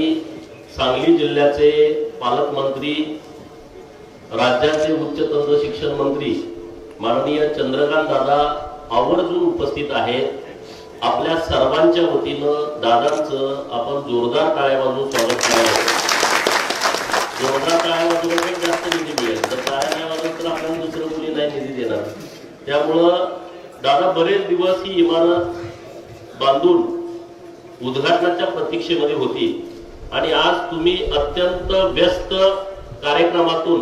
माझ्यासाठी सांगली जिल्ह्याचे पालकमंत्री राज्याचे उच्च तंत्र शिक्षण मंत्री माननीय चंद्रकांत दादा आवर्जून उपस्थित आहेत. आपल्या सर्वांच्या वतीनं दादांचं आपण जोरदार टाळ्या वाजवून स्वागत करावं जोरदार टाळ्या वाजवण्यापेक्षा जास्त निधी मिळेल. तर टाळ्या नाही वाजवत तर आपल्याला दुसरं कोणी नाही निधी देणार. त्यामुळं दादा बरेच दिवस ही इमारत बांधून उद्घाटनाच्या प्रतीक्षेमध्ये होती. आणि आज तुम्ही अत्यंत व्यस्त कार्यक्रमातून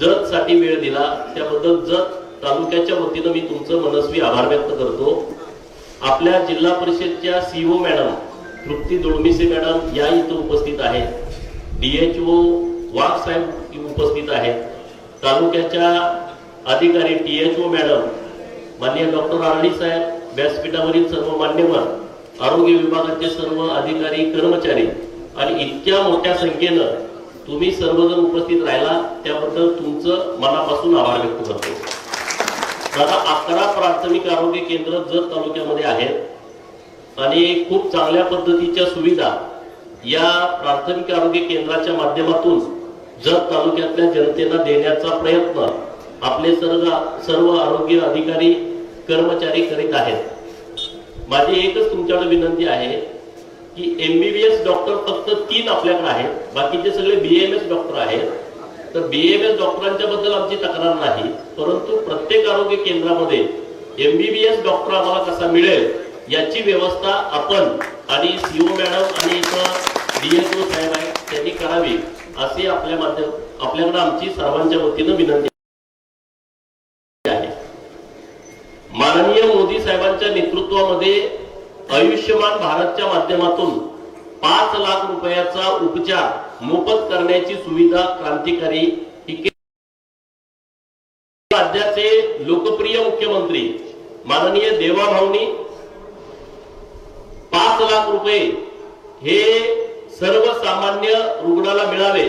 जत साठी वेळ दिला. त्याबद्दल जत तालुक्याच्या वतीनं मी तुमचं मनस्वी आभार व्यक्त करतो. आपल्या जिल्हा परिषदच्या CO madam Trupti Dudmise madam या इथं उपस्थित आहेत. डीएचओ वाघ साहेब उपस्थित आहेत. तालुक्याच्या अधिकारी टीएचओ मॅडम माननीय डॉक्टर आरडी साहेब व्यासपीठावरील सर्व मान्यवर आरोग्य विभागाचे सर्व अधिकारी कर्मचारी आणि इतक्या मोठ्या संख्येनं तुम्ही सर्वजण उपस्थित राहिला त्याबद्दल तुमचं मनापासून आभार व्यक्त करतो. दादा अकरा प्राथमिक आरोग्य केंद्र जत तालुक्यामध्ये आहेत आणि खूप चांगल्या पद्धतीच्या सुविधा या प्राथमिक आरोग्य केंद्राच्या माध्यमातून जत तालुक्यातल्या जनतेला देण्याचा प्रयत्न आपले सर्व सर्व आरोग्य अधिकारी कर्मचारी करीत आहेत. माझी एकच तुमच्याकडे विनंती आहे की एमबीबीएस डॉक्टर फक्त तीन आपल्याकडे आहेत. बाकीचे सगळे बीएमएस डॉक्टर आहेत. तर बीएमएस डॉक्टरांच्या बद्दल आमची तक्रार नाही. परंतु प्रत्येक आरोग्य केंद्रामध्ये एमबीबीएस डॉक्टर आम्हाला कसा मिळेल याची व्यवस्था आपण आणि सीओ मॅडम आणि इथं डीएसओ साहेब आहेत त्यांनी करावी असे आपल्या माध्यम आपल्याकडे आमची सर्वांच्या वतीनं विनंती आहे. माननीय मोदी साहेबांच्या नेतृत्वामध्ये आयुष्यमान भारतच्या माध्यमातून पाच लाख रुपयाचा उपचार मोफत करण्याची सुविधा क्रांतिकारी ही राज्याचे लोकप्रिय मुख्यमंत्री माननीय देवाभाऊनी पाच लाख रुपये हे सर्वसामान्य रुग्णाला मिळावे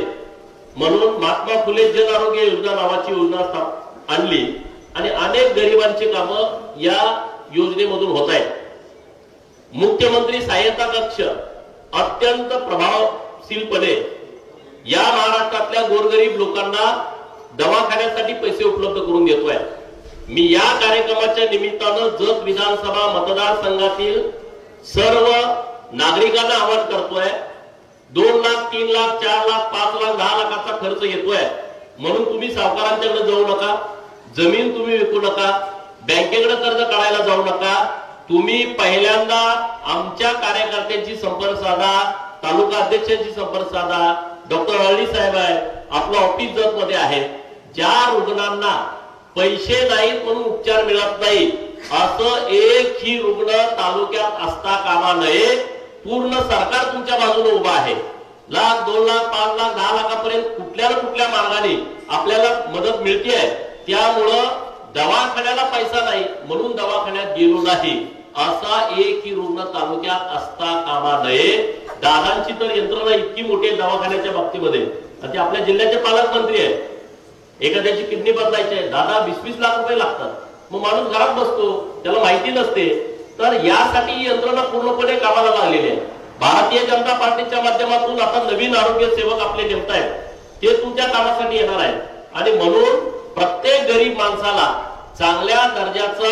म्हणून महात्मा फुले जन आरोग्य योजना नावाची योजना आणली. आणि अनेक गरिबांची कामं या योजनेमधून होत आहेत. मुख्यमंत्री सहायता कक्ष अत्यंत प्रभावशीलपणे या महाराष्ट्रातल्या गोरगरीब लोकांना दवाखान्यासाठी पैसे उपलब्ध करून देतोय. मी या कार्यक्रमाच्या निमित्तानं जत विधानसभा मतदारसंघातील सर्व नागरिकांना आवाहन करतोय. दोन लाख तीन लाख चार लाख पाच लाख दहा लाखाचा खर्च येतोय. म्हणून तुम्ही सावकारांच्याकडे जाऊ नका. जमीन तुम्ही विकू नका. बँकेकडे कर्ज काढायला जाऊ नका. तुम्ही पहिल्यांदा आमच्या कार्यकर्त्यांची संपर्क साधा तालुका अध्यक्षांची संपर्क साधा. डॉक्टर हळदी साहेब आहे आपलं ऑफिस जत मध्ये आहे. ज्या रुग्णांना पैसे नाहीत म्हणून उपचार मिळत नाही असं एक ही रुग्ण तालुक्यात असता कामा नये. पूर्ण सरकार तुमच्या बाजूने उभं आहे. लाख दोन लाख पाच लाख दहा लाखापर्यंत कुठल्या ना कुठल्या मार्गाने आपल्याला मदत मिळते त्यामुळं दवाखान्याला पैसा नाही म्हणून दवाखान्यात गेलो नाही. असा एकही रुग्ण तालुक्यात असता कामा नये. दादांची तर यंत्रणा इतकी मोठी आहे दवाखान्याच्या बाबतीमध्ये. ते आपल्या जिल्ह्याचे पालकमंत्री आहेत. एखाद्याची किडनी बदलायची आहे. दादा वीस वीस लाख रुपये लागतात. मग माणूस घरात बसतो. त्याला माहिती नसते. तर यासाठी ही यंत्रणा पूर्णपणे कामाला लागलेली आहे. भारतीय जनता पार्टीच्या माध्यमातून आता नवीन आरोग्य सेवक आपले नेमत आहेत ते तुमच्या कामासाठी येणार आहेत. आणि म्हणून प्रत्येक गरीब माणसाला चांगल्या दर्जाचा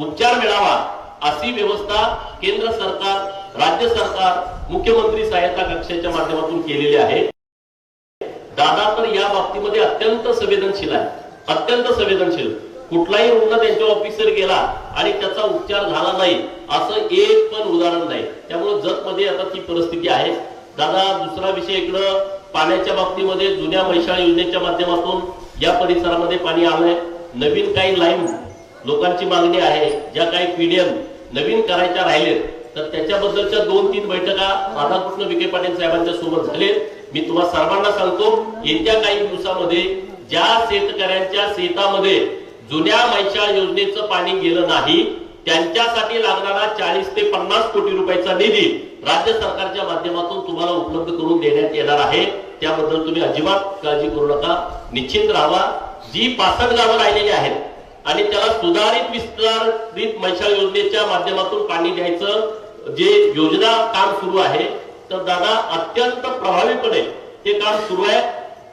उपचार मिळावा अशी व्यवस्था केंद्र सरकार राज्य सरकार मुख्यमंत्री सहायता कक्षाच्या माध्यमातून केलेली आहे. दादा तर या बाबतीमध्ये अत्यंत संवेदनशील आहे. अत्यंत संवेदनशील. कुठलाही रुग्ण त्यांच्या ऑफिसर गेला आणि त्याचा उपचार झाला नाही असं एक पण उदाहरण नाही. त्यामुळे जतमध्ये आता ती परिस्थिती आहे. दादा दुसरा विषय इकडं पाण्याच्या बाबतीमध्ये जुन्या मैशाळ योजनेच्या माध्यमातून या परिसरामध्ये पाणी आलंय. नवीन काही लाईन लोकांची मागणी आहे ज्या काही पीडीएम नवीन करायच्या राहिलेत तर त्याच्याबद्दलच्या दोन तीन बैठका राधाकृष्ण विखे पाटील साहेबांच्या सोबत झाले मी तुम्हाला सर्वांना सांगतो येत्या काही दिवसामध्ये ज्या शेतकऱ्यांच्या शेतामध्ये जुन्या मैशा योजनेचं पाणी गेलं नाही त्यांच्यासाठी लागणारा चाळीस ते पन्नास कोटी रुपयाचा निधी राज्य सरकारच्या माध्यमातून तुम्हाला उपलब्ध करून देण्यात येणार आहे. त्याबद्दल तुम्ही अजिबात काळजी करू नका. निश्चित राहा. जी पासष्ट गावं राहिलेली आहेत आणि त्याला सुधारित विस्तारित मैशाळ योजनेच्या माध्यमातून पाणी द्यायचं जे योजना काम सुरू आहे. तर दादा अत्यंत प्रभावीपणे ते काम सुरू आहे.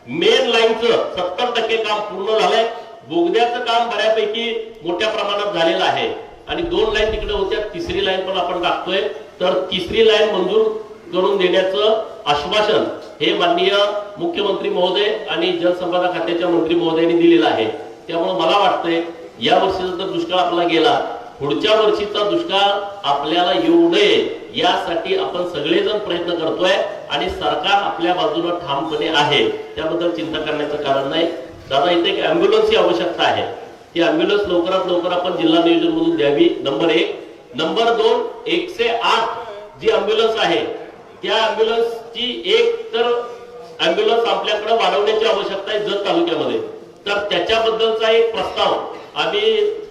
मेन लाईनचं सत्तर टक्के काम पूर्ण झालंय. बोगद्याचं काम बऱ्यापैकी मोठ्या प्रमाणात झालेलं आहे. आणि दोन लाईन तिकडे होत्या तिसरी लाईन पण आपण टाकतोय तर तिसरी लाईन मंजूर करून देण्याचं आश्वासन हे माननीय मुख्यमंत्री महोदय आणि जलसंपदा खात्याच्या मंत्री महोदयांनी दिलेलं आहे. त्यामुळे मला वाटतंय या वर्षीचा तर दुष्काळ आपला गेला पुढच्या वर्षीचा दुष्काळ आपल्याला येऊ नये यासाठी आपण सगळेजण प्रयत्न करतोय आणि सरकार आपल्या बाजूला ठामपणे आहे. त्याबद्दल चिंता करण्याचं कारण नाही. दादा इथे एक अँब्युलन्सची आवश्यकता आहे. ती अँब्युलन्स लवकरात लवकर आपण जिल्हा नियोजन मधून द्यावी. नंबर एक. नंबर दोन एकशे आठ जी अँब्युलन्स आहे त्या अँब्युलन्सची एक तर अँब्युलन्स आपल्याकडे वाढवण्याची आवश्यकता आहे जत तालुक्यामध्ये. तर त्याच्याबद्दलचा एक प्रस्ताव आम्ही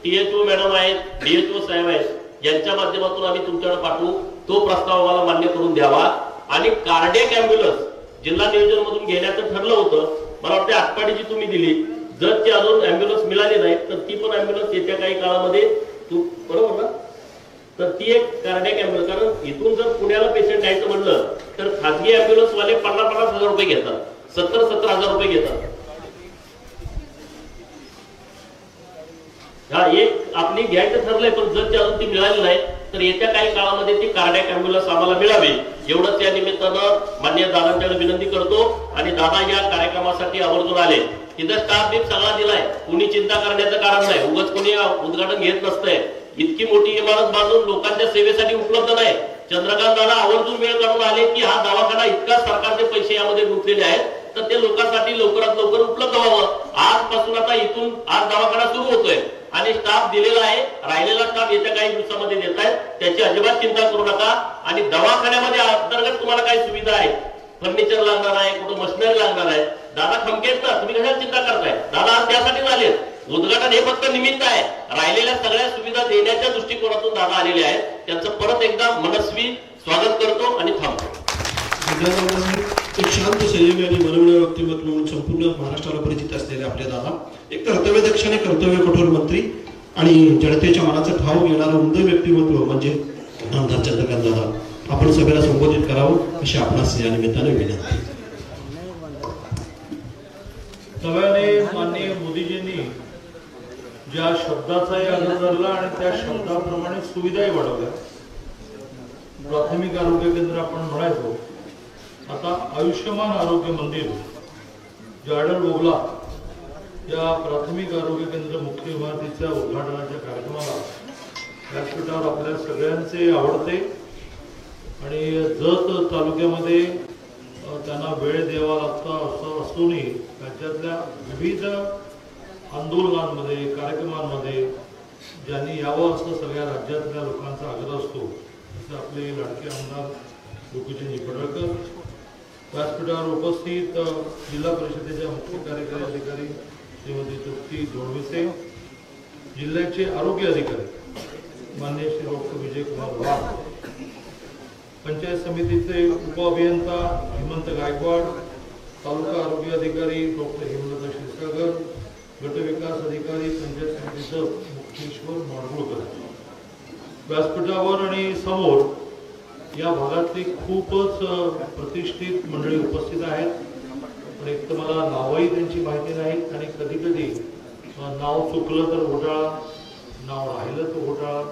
टीएचओ मॅडम आहेत डीएचओ साहेब आहेत यांच्या माध्यमातून आम्ही तुमच्याकडे पाठवू. तो प्रस्ताव आम्हाला मान्य करून द्यावा. आणि कार्डियक अँब्युलन्स जिल्हा नियोजन मधून घेण्याचं ठरलं होतं. मला वाटतं आटपाडीची तुम्ही दिली. जर ती अजून अँब्युलन्स मिळाली नाही तर ती पण अँब्युलन्स येत्या काही काळामध्ये तू बरोबर ना? तर ती एक कार्डियक अँब्युलन्स कारण इथून जर पुण्याला पेशंट यायचं म्हणलं तर खाजगी अँब्युलन्सवाले पन्नास पन्नास हजार रुपये घेतात. सत्तर सत्तर हजार रुपये घेतात. हा एक आपली घ्यायचं ठरलंय पण जर ते अजून ती मिळाली नाही तर येत्या काही काळामध्ये ती कार्डॅक अँब्युलन्स आम्हाला मिळावी. एवढंच या निमित्तानं मान्य दादांच्याकडे विनंती करतो आणि दादा या कार्यक्रमासाठी आवर्जून आले. इथं स्टाफ बीप सगळा दिलाय. कुणी चिंता करण्याचं कारण नाही. उगाच कोणी उद्घाटन घेत नसतंय. इतकी मोठी इमारत बांधून लोकांच्या सेवेसाठी उपलब्ध नाही. चंद्रकांत दादा आवर्जून वेळ काढून आले की हा दवाखाना इतका सरकारचे पैसे यामध्ये गुंतलेले आहेत तर ते लोकांसाठी लवकरात लवकर उपलब्ध व्हावं. आजपासून आता इथून आज दवाखाना सुरू होतोय. आणि स्टाफ दिलेला आहे. राहिलेला स्टाफ येत्या काही दिवसामध्ये देत आहेत. त्याची अजिबात चिंता करू नका. आणि दवाखान्यामध्ये अंतर्गत तुम्हाला काही सुविधा आहे फर्निचर लागणार आहे कुठं मशिनरी लागणार आहे. दादा खमकेत ना? तुम्ही कशाला चिंता करताय? दादा त्यासाठी आले उद्घाटन हे फक्त निमित्त आहे. राहिलेल्या सगळ्या सुविधा देण्याच्या दृष्टिकोनातून दादा आलेले आहेत. त्यांचं परत एकदा मनस्वी स्वागत करतो आणि थांबतो. एक शांत संयमी आणि मनमिळा व्यक्तिमत्व म्हणून संपूर्ण महाराष्ट्राला परिचित असलेले आपले दादा एक कर्तव्यदक्ष आणि कर्तव्य कठोर मंत्री आणि जनतेच्या मनाचा ठाव घेणारं उमद व्यक्तिमत्व म्हणजे आमदार चंद्रकांत दादा. आपण सभेला संबोधित करावं अशी आपणास या निमित्ताने विनंती. सगळ्याने माननीय मोदीजींनी ज्या शब्दाचाही आदर धरला आणि त्या शब्दाप्रमाणे सुविधाही वाढवल्या. प्राथमिक आरोग्य केंद्र आपण म्हणायचो आता आयुष्यमान आरोग्य मंदिर जाडल ओगला या प्राथमिक आरोग्य केंद्र मुख्य इमारतीच्या उद्घाटनाच्या कार्यक्रमाला व्यासपीठावर आपल्या सगळ्यांचे आवडते. आणि जत तालुक्यामध्ये त्यांना वेळ द्यावा लागता असं असूनही राज्यातल्या विविध आंदोलनांमध्ये कार्यक्रमांमध्ये ज्यांनी यावं असं सगळ्या राज्यातल्या लोकांचा आग्रह असतो तसे आपले लाडके आमदार गोपीचंदजी पडळकर व्यासपीठावर उपस्थित जिल्हा परिषदेच्या मुख्य कार्यकारी अधिकारी श्रीमती तृप्ती जोडविसे जिल्ह्याचे आरोग्य अधिकारी मान्य श्री डॉक्टर विजयकुमार वाघ पंचायत समितीचे उपअभियंता हेमंत गायकवाड तालुका आरोग्य अधिकारी डॉक्टर हेमलता क्षीरसागर गटविकास अधिकारी पंचायत समितीचं मुक्तेश्वर माडगुळकर. व्यासपीठावर आणि समोर या भागातली खूपच प्रतिष्ठित मंडळी उपस्थित आहेत. पण एक तर मला नावही त्यांची माहिती नाहीत आणि कधी कधी नाव चुकलं तर घोटाळा नाव राहिलं तर घोटाळा.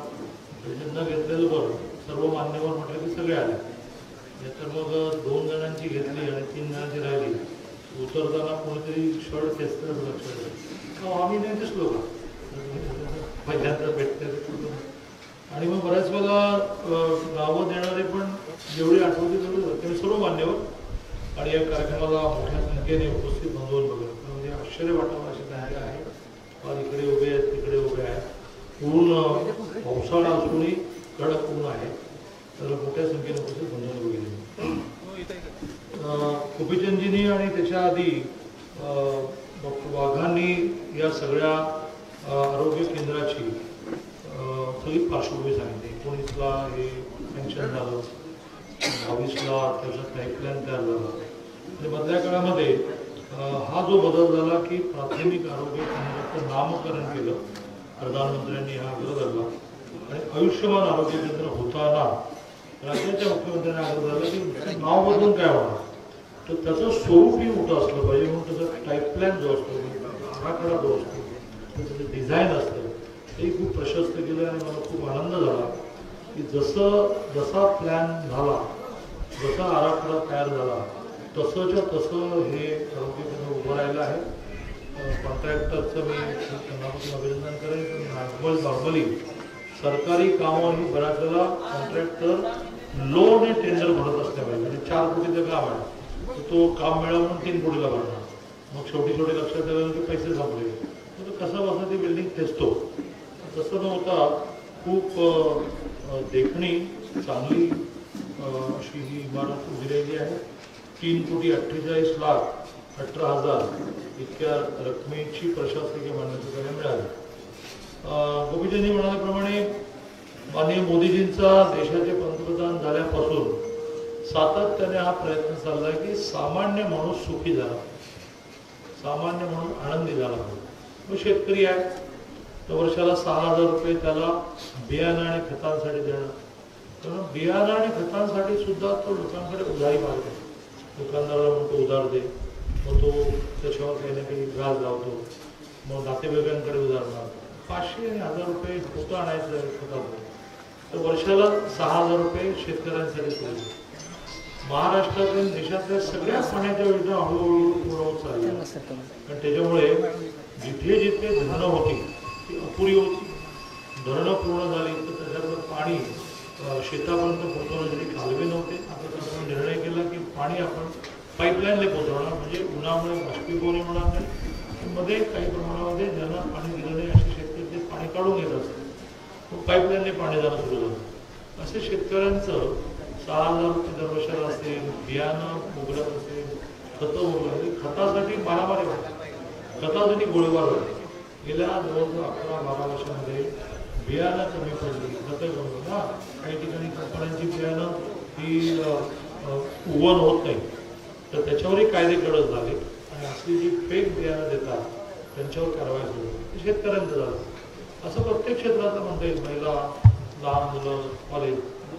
त्याच्यात घेतलेलं बरं. सर्व मान्यवर म्हटलं की सगळे आले. तर मग दोन जणांची घेतली आणि तीन जणांची राहिली. उतरताना कोणीतरी शर्ट खेचतं लक्षात आलं आम्ही नाही दिसलो का पहिल्यांदा भेटते आणि मग बऱ्याच वेळेला नावं देणारे पण जेवढी आठवते तेवढे सर्व मान्यवर. आणि या कार्यक्रमाला मोठ्या संख्येने उपस्थित नोंदवून बघत म्हणजे आश्चर्य वाटावं अशी तयारी आहे. फार इकडे उभे आहेत तिकडे उभे आहेत. पूर्ण पावसाळा असूनही कडक ऊन आहे. तर मोठ्या संख्येने उपस्थित नोंदवून बघितले. कुपिचंदजींनी आणि त्याच्या आधी डॉक्टर वाघांनी या सगळ्या आरोग्य केंद्राची सगळी पार्श्वभूमी सांगितली एकोणीसला हे सँक्शन झालं. बावीसला त्याचा टाईप प्लॅन तयार झाला. आणि मधल्या काळामध्ये हा जो बदल झाला की प्राथमिक आरोग्य केंद्राचं नामकरण केलं. प्रधानमंत्र्यांनी हा आग्रह धरला. आणि आयुष्यमान आरोग्य केंद्र होताना राज्याच्या मुख्यमंत्र्यांनी आग्रह धरला की नाव बदलून काय होणार? तर त्याचं स्वरूपही मोठं असलं पाहिजे म्हणून त्याचा प्लॅन जो असतो आराखडा जो असतो त्याचं डिझाईन असतं हे खूप प्रशस्त केलं आणि मला खूप आनंद झाला की जसं जसा प्लॅन झाला जसा आराखडा तयार झाला तसंच्या तसं हे आरोग्य केंद्र उभं राहिलं आहे. कॉन्ट्रॅक्टरचं मी त्यांनापासून अभिनंदन करेन. पण नॉर्मल नॉर्मली सरकारी कामं ही बऱ्याच वेळेला कॉन्ट्रॅक्टर लोन टेंडर भरत असल्या पाहिजे म्हणजे चार कोटीचं काम आहे. तर तो काम मिळालं म्हणून तीन कोटीला भरणार. मग शेवटी शेवटी लक्षात आलं की पैसे संपले. तर कसं बसं ती बिल्डिंग खेचतो प्रसन्न होता खूप देखणी चांगली अशी ही इमारत उभी राहिली आहे. तीन कोटी अठ्ठेचाळीस लाख अठरा हजार इतक्या रकमेची प्रशासकीय मान्यता त्याला मिळाली. अ, गोपीचंदजी म्हणाल्याप्रमाणे माननीय मोदीजींचा देशाचे पंतप्रधान झाल्यापासून सातत्याने हा प्रयत्न चालला की सामान्य माणूस सुखी झाला. सामान्य म्हणून आनंदी झाला. मग शेतकरी आहे. तर वर्षाला सहा हजार रुपये त्याला बियाणं आणि खतांसाठी देणं. कारण बियाणं आणि खतांसाठी सुद्धा तो लोकांकडे उधारी मागतो. दुकानदाराला म्हणतो उधार दे. मग तो त्याच्यावर काही ना काही व्याज लावतो मग नातेवाईकांकडे उधार मागतो. पाचशे आणि हजार रुपये होतं आणायचं खताचं तर वर्षाला सहा हजार रुपये शेतकऱ्यांसाठी सोडले महाराष्ट्रातील देशातल्या सगळ्या पाण्याच्या योजना हळूहळू पूर्ण होत चालल्या. आणि त्याच्यामुळे जिथे जिथे धरणं होती ती अपुरी होती. धरणं पूर्ण झाली तर त्याच्यातलं पाणी शेतापर्यंत शेतापर्यंत जरी कालवे नव्हते आता त्याचा निर्णय केला की पाणी आपण पाईपलाईनला पोहोचवणार म्हणजे उन्हामुळे बाष्पीभवन होणार नाही. मध्ये काही प्रमाणामध्ये ज्यांना पाणी दिलं नाही असे शेतकरी ते पाणी काढून घेत असतात. मग पाईपलाईनने पाणी जाणं सुरू झालं. असे शेतकऱ्यांचं सहा हजार रुपये दरवर्षाला असेल बियाणं उघडत असेल खतं उघडत खतासाठी मारामारी होते. खतासाठी गोळीबार होते. गेल्या जवळजवळ अकरा बारा वर्षामध्ये बियाणं कमी पडली. प्रत्येक कमी ना काही ठिकाणी कंपन्यांची बियाणं ही उगवण होत नाही. तर त्याच्यावरही कायदे कडक झाले. आणि असली जी फेक बियाणं देतात त्यांच्यावर कारवाई सुरू झाली. ते शेतकऱ्यांचं झालं. असं प्रत्येक क्षेत्रात म्हणता येईल. महिला लहान मुलं कॉलेज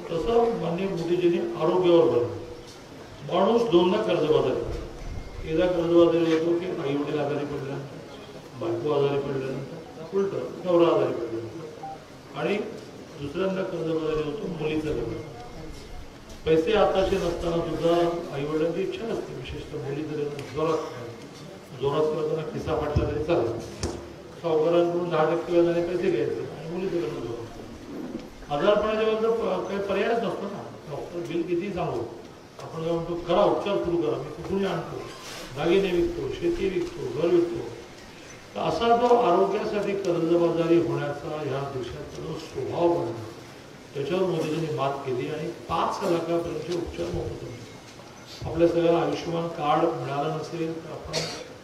तसं माननीय मोदीजींनी आरोग्यावर भर माणूस दोनदा कर्जबाजारी. एकदा कर्जबाजारी होतो की आई वडील आजारी पडले बायको आजारी पडल्यानंतर उलट नवरा आजारी पडल्यानंतर. आणि दुसऱ्यांदा कर्जबाजारी होतो मुलीचा लग्न पैसे आताचे नसताना सुद्धा आई वडिलांची इच्छा असते विशेषतः मुलीचं लग्न जोरात जोरात करताना खिसा फाटला तरी चालेल. सावकारांकडून दहा टक्के व्याजाने पैसे घ्यायचे आणि मुलीचं लग्न जोरात. आजारपणाच्या वेळेला काही पर्यायच नसतो ना. डॉक्टर बिल किती सांगू? आपण काय म्हणतो करा उपचार सुरू करा मी कुठूनही आणतो. दागिने विकतो शेती विकतो घर विकतो. असा जो आरोग्यासाठी कर्जबाजारी होण्याचा ह्या देशाचा जो स्वभाव बनला त्याच्यावर मोदीजींनी मात केली आणि पाच लाखापर्यंतचे उपचार मोफत होते. आपल्या सगळ्या आयुष्यमान कार्ड मिळालं नसेल तर आपण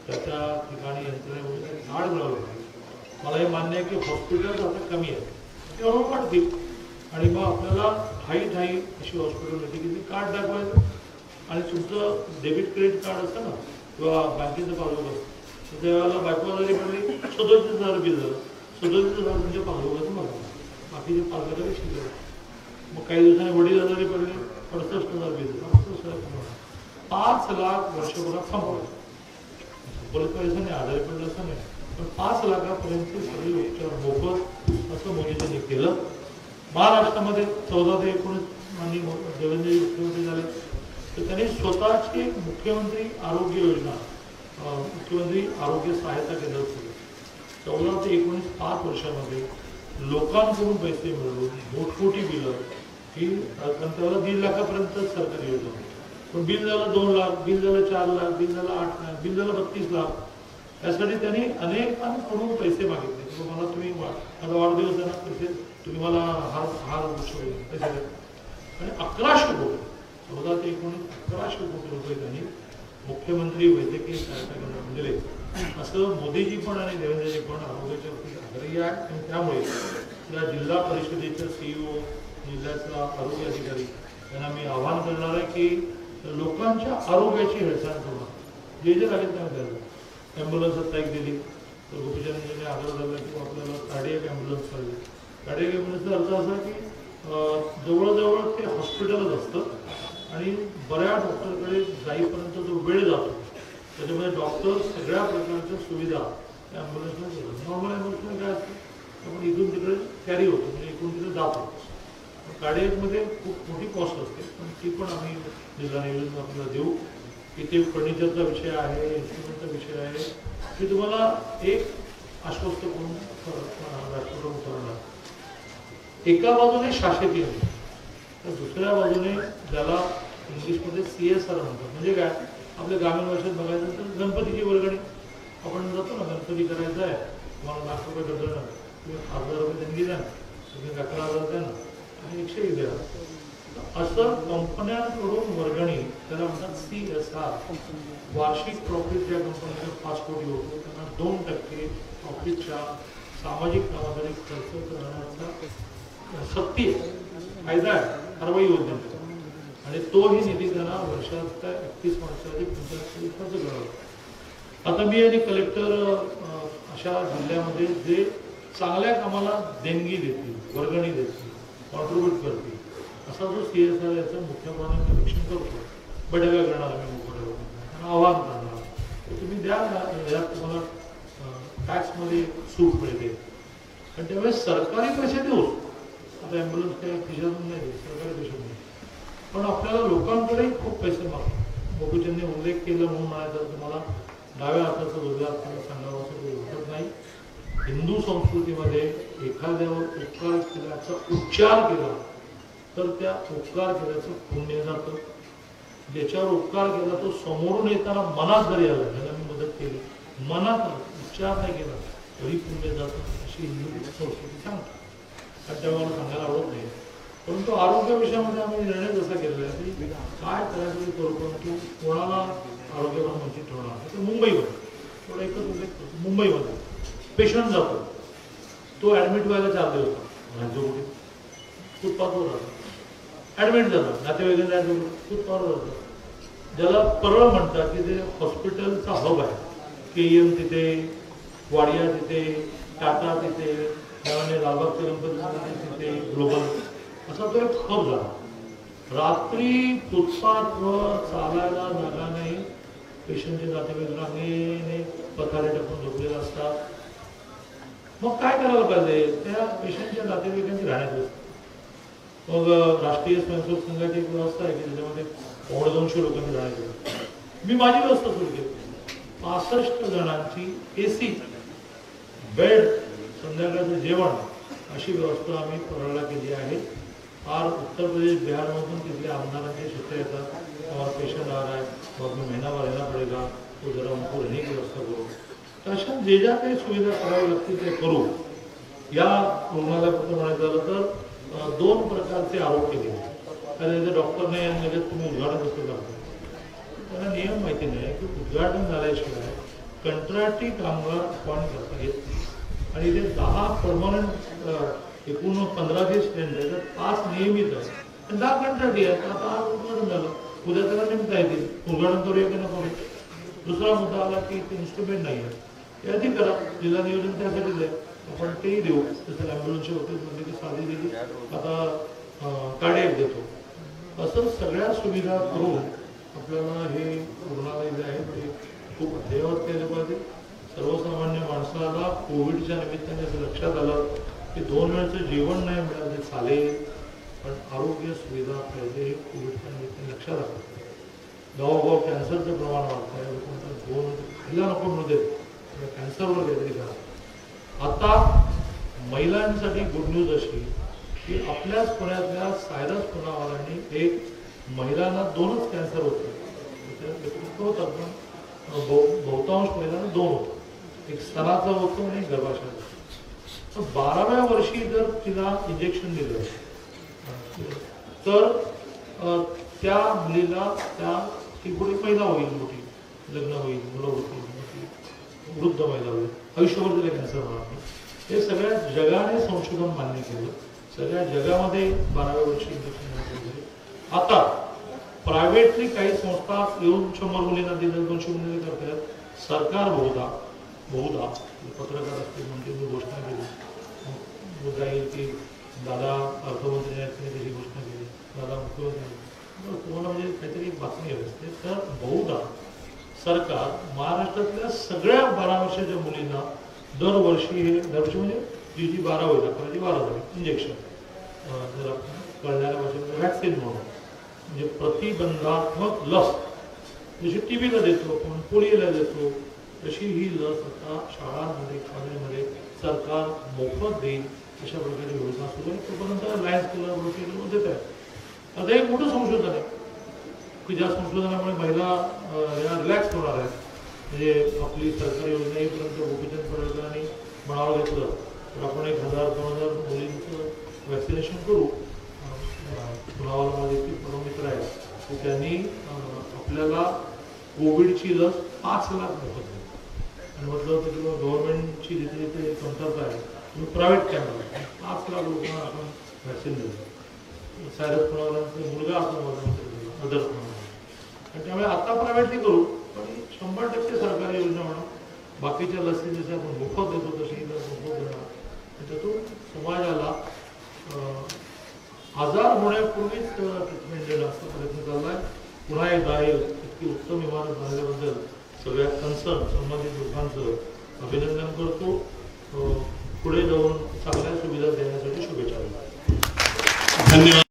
त्याच्या ठिकाणी यंत्रणेमध्ये कार्ड मिळालं पाहिजे मला हे मान्य आहे की हॉस्पिटल आता कमी आहेत ते हळूहळू वाढतील आणि मग आपल्याला ठाई ठाई अशी हॉस्पिटल मिळते की ते कार्ड दाखवायचं. आणि तुमचं डेबिट क्रेडिट कार्ड असतं ना किंवा बँकेचं पासबुक असतं. तर त्यावेळेला बायको आजारी पडली सदोतीस हजार बिल झालं सदोतीस हजार तुमच्या म्हणजे पासबुकाचं मला बाकीच्या पालकाला हजार शिकले मग काही दिवसांनी वडील आजारी पडले अडसष्ट हजार बिल झालं अडसष्ट हजार पाच लाख वर्षभरात थांबवलं परत पैसा नाही आजारी पडलं असं नाही. पण पाच लाखापर्यंत सगळे उपचार मोफत असं मोदीजींनी केलं. महाराष्ट्रामध्ये चौदा ते एकोणीस माननीय देवेंद्र मुख्यमंत्री झाले. तर त्यांनी स्वतःची मुख्यमंत्री आरोग्य योजना मुख्यमंत्री आरोग्य सहायता केंद्र सुरू चौदा ते एकोणीस पाच वर्षामध्ये लोकांकडून पैसे मिळवून मोठमोठी बिलं ही त्याला दीड लाखापर्यंत सरकारी योजना होती. पण बिल झालं दोन लाख बिल झालं चार लाख बिल झालं आठ लाख बिल झालं बत्तीस लाख यासाठी त्यांनी अनेकांकडून पैसे मागितले की मला तुम्ही माझा वाढदिवस आहे ना पैसे तुम्ही मला हार हार पैसे द्या. आणि अकराशे कोटी चौदा ते एकोणीस अकराशे कोटी रुपये त्यांनी मुख्यमंत्री वैद्यकीय सहायता केंद्रात दिले. असं मोदीजी पण आणि देवेंद्रजी पण आरोग्याच्या बाबतीत आग्रही आहे. आणि त्यामुळे या जिल्हा परिषदेच्या सीईओ जिल्ह्याचा आरोग्य अधिकारी यांना मी आवाहन करणार आहे की लोकांच्या आरोग्याची हेळसाण करू. जे जे लागेल त्या द्यायला ॲम्ब्युलन्स आता एक दिली. तर गोपीचंद्रजीने आग्रह झाला की आपल्याला कार्डियक ॲम्ब्युलन्स पाहिजे. कार्डियक ॲम्ब्युलन्सचा अर्थ असा की जवळजवळ ते हॉस्पिटलच असतं. आणि बऱ्या डॉक्टरकडे जाईपर्यंत जो वेळ जातो त्याच्यामध्ये डॉक्टर सगळ्या प्रकारच्या सुविधा त्या ॲम्ब्युलन्सला देतात नॉर्मल ॲम्ब्युलन्समध्ये काय असतं? त्यामुळे इथून तिकडे कॅरी होतो म्हणजे इकडून तिकडे जातो कार्डियकमध्ये खूप मोठी कॉस्ट असते पण ती पण आम्ही जिल्हा नियोजन आपल्याला देऊ. इथे फर्निचरचा विषय आहे इन्स्ट्रुमेंटचा विषय आहे. की तुम्हाला एक आश्वस्त करून राष्ट्रपती उतरणार एका बाजूने शासकीय तर दुसऱ्या बाजूने ज्याला इंग्लिशमध्ये सी एस आर म्हणतात. म्हणजे काय? आपल्या ग्रामीण भाषेत बघायचं तर गणपतीची वर्गणी. आपण जातो ना गणपती करायचा आहे. तुम्हाला लाख रुपये कर्ज ना तुम्ही हजार रुपये देणगी द्या. तुम्ही अकरा हजार द्या ना. आणि एकशे एक द्या. तर असं कंपन्यांकडून वर्गणी त्याला म्हणतात सी एस आर वार्षिक प्रॉफिट ज्या कंपनीचं पाच कोटी होतो. त्यांना दोन टक्के प्रॉफिटच्या सामाजिक कामासाठी खर्च करण्याचा सक्ती आहे. फायदा आहे. कारवाई होत नाही आणि तोही निधी त्यांना वर्षात एकतीस मार्चाची पंचायत खर्च करावा आता मी आणि कलेक्टर अशा जिल्ह्यामध्ये जे चांगल्या कामाला देणगी देतील वर्गणी देतील कॉन्ट्रीब्यूट करतील असा जो सी एस आर याचं मुख्यपणे निरीक्षण करतो. बडव्या करणार आम्ही मुख्य त्यांना आव्हान करणार. तुम्ही द्या ना यात तुम्हाला टॅक्समध्ये सूट मिळते. आणि त्यावेळेस सरकारी पैसे देऊ आता ॲम्ब्युलन्स काही खिशातून नाही देत सरकारी पैसे नाही पण आपल्याला लोकांकडे खूप पैसे मागतात मोठूच्यांनी उल्लेख केला म्हणून म्हणायचं तुम्हाला डाव्या हाताचं उजव्या हाताला सांगावं असं काही उठत नाही. हिंदू संस्कृतीमध्ये एखाद्यावर उपकार केल्याचा उच्चार केला तर त्या उपकार केल्याचं पुण्य जातं. ज्याच्यावर उपकार केला तो समोरून येताना मनात जरी आला त्याला मी मदत केली. मनात उच्चार नाही केला तरी पुण्य जातं अशी हिंदू संस्कृती सांगते आणि मला सांगायला आवडत नाही. परंतु आरोग्य विषयामध्ये आम्ही निर्णय जसा केलेला आहे की काय तयारी करू परंतु कोणाला आरोग्यावर वंचित ठेवणार तर मुंबईवर. थोडं एकच उल्लेख करतो मुंबईमध्ये. पेशंट जातो. तो ॲडमिट व्हायला चार दिवस राज्यकुठे फुटपाथवर राहतो ॲडमिट झाला नातेवाईकांना ॲडमिट फुटपाथवर राहतो ज्याला परळ म्हणतात की ते हॉस्पिटलचा हब आहे. के एम तिथे वाडिया तिथे टाटा तिथे त्यामुळे लालबागचे गणपती तिथे ग्लोबल. असा तो एक हब झाला. रात्री फुटपाथवर चालायला जागा नाही. पेशंटचे नातेवाईक रांगेने पथारे टाकून झोपलेले असतात. मग काय करायला पाहिजे? त्या पेशंटच्या नातेवाईकांची राहण्यात मग राष्ट्रीय स्वयंसेवक संघाची एक व्यवस्था आहे की त्याच्यामध्ये पावणे दोनशे लोकांनी राहायचं. मी माझी व्यवस्था सुरू केली. पासष्ट जणांची एसी बेड संध्याकाळचं जेवण अशी व्यवस्था आम्ही पुराला केली आहे. फार उत्तर प्रदेश बिहारमधून तिथल्या आमदारांचे क्षेत्र येतात हमारा पेशंट आ रहा है तो अभी महीनाभर रहना पड़ेगा तो जरा उनको रहने की व्यवस्था करू. तर अशा जे ज्या काही सुविधा कराव्या लागतील ते करू. या रुग्णालयाबद्दल म्हणायचं झालं तर दोन प्रकारचे आरोप केले कारण नाही डॉक्टरने लगेच तुम्ही उद्घाटन कसं करता? त्यांना नियम माहिती नाही की उद्घाटन झाल्याशिवाय कंत्राटी कामगार अपॉइंट करता येत नाही. आणि इथे दहा परमनंट एकूण पंधराशे स्टँड आहे तर पाच नियमित आहे. दहा कंत्राटी आहेत आता आज उद्घाटन झालं. उद्या त्याला नेमता येतील उद्घाटन करूया की नको? दुसरा मुद्दा आला की ते इन्स्ट्रुमेंट नाही आहे. ते अधिक करा. जिल्हा नियोजन त्यासाठीच आहे. आपण तेही देऊ. जसं ॲम्ब्युलन्सचे होते म्हणजे की साधी दिली. आता कार्डियक देतो. असं सगळ्या सुविधा करून आपल्याला हे रुग्णालय जे आहे ते खूप अद्ययावत केलं पाहिजे. कोविडच्या निमित्ताने असं लक्षात आलं की दोन वेळचं जेवण नाही मिळालं ते चालेल पण आरोग्य सुविधा पाहिजे हे कोविडच्या निमित्ताने लक्षात आलं. गावोगाव कॅन्सरचं प्रमाण वाढत आहे लोकांचा दोन खायला नको म्हणू देत कॅन्सरवर काहीतरी करा. आता महिलांसाठी गुड न्यूज अशी की आपल्याच पुण्यातल्या सायरस पुनावालांनी एक महिलांना दोनच कॅन्सर होते. होतात पण बहुतांश महिलांना दोन होतं. एक स्तनाचं होतो आणि गर्भाशयाचा. बाराव्या वर्षी जर तिला इंजेक्शन दिलं तर त्या मुलीला त्या ती पुढे महिला होईल मोठी लग्न होईल मुलं होतील वृद्ध महिला होईल आयुष्यभर तिला कॅन्सर होणार नाही. हे सगळ्या जगाने संशोधन मान्य केलं. सगळ्या जगामध्ये बाराव्या वर्षी इंजेक्शन आता प्रायव्हेटली काही संस्था येऊन शंभर मुलींना दिलं दोनशे मुलींना करतात. सरकार बहुधा बहुधा पत्रकार असतील घोषणा मग जाईल की दादा अर्थमंत्री आहेत त्यांनी घोषणा केली दादा मुख्यमंत्री तुम्हाला म्हणजे काहीतरी बातमी हवी असते तर बहुधा सरकार महाराष्ट्रातल्या सगळ्या बारा वर्षाच्या मुलींना दरवर्षी हे दरवर्षी म्हणजे जी जी बारा होईल अकराची बारा झाली इंजेक्शन जर कळणाऱ्या भाषेमध्ये व्हॅक्सिन म्हणून म्हणजे प्रतिबंधात्मक लस जशी टी बीला देतो आपण पोलिओला देतो तशी ही लस आता शाळांमध्ये कॉलेजमध्ये सरकार मोफत देईल अशा प्रकारे योजना सुरू आहे. तोपर्यंत लायन्स क्लब रोटरी देत आहे आता एक मोठं संशोधन आहे की ज्या संशोधनामुळे महिला या रिलॅक्स होणार आहेत. म्हणजे आपली सरकारी योजना येईपर्यंत गोपीचंद पडळकरांनी म्हणावं घेतलं तर आपण एक हजार दोन हजार मुलींचं वॅक्सिनेशन करू. अं, पुनावाला माझे परम मित्र आहे तर त्यांनी आपल्याला कोविडची लस पाच लाख मोफत दिली. म्हटलं होतं की गव्हर्नमेंटची जिथे जिथे कमतरता आहे तुम्ही प्रायव्हेट कॅमेरा पाच लाख लोकांना आपण व्हॅक्सिन देतो सायरस पुनावरांचा मुलगा आपण माझा अदर आणि त्यामुळे आता प्रायव्हेटली करू पण शंभर टक्के सरकारी योजना म्हणा बाकीच्या लसी जसं आपण मोफत देतो तशी ही मोफत देणार आणि त्यातून समाजाला अं, आजार होण्यापूर्वीच ट्रीटमेंट देणं असा प्रयत्न आहे पुन्हा एकदा हे इतकी उत्तम इमारत झाल्याबद्दल सगळ्या कन्सर्न संबंधित लोकांचं अभिनंदन करतो. पुढे जाऊन चांगल्या सुविधा देण्यासाठी शुभेच्छा धन्यवाद.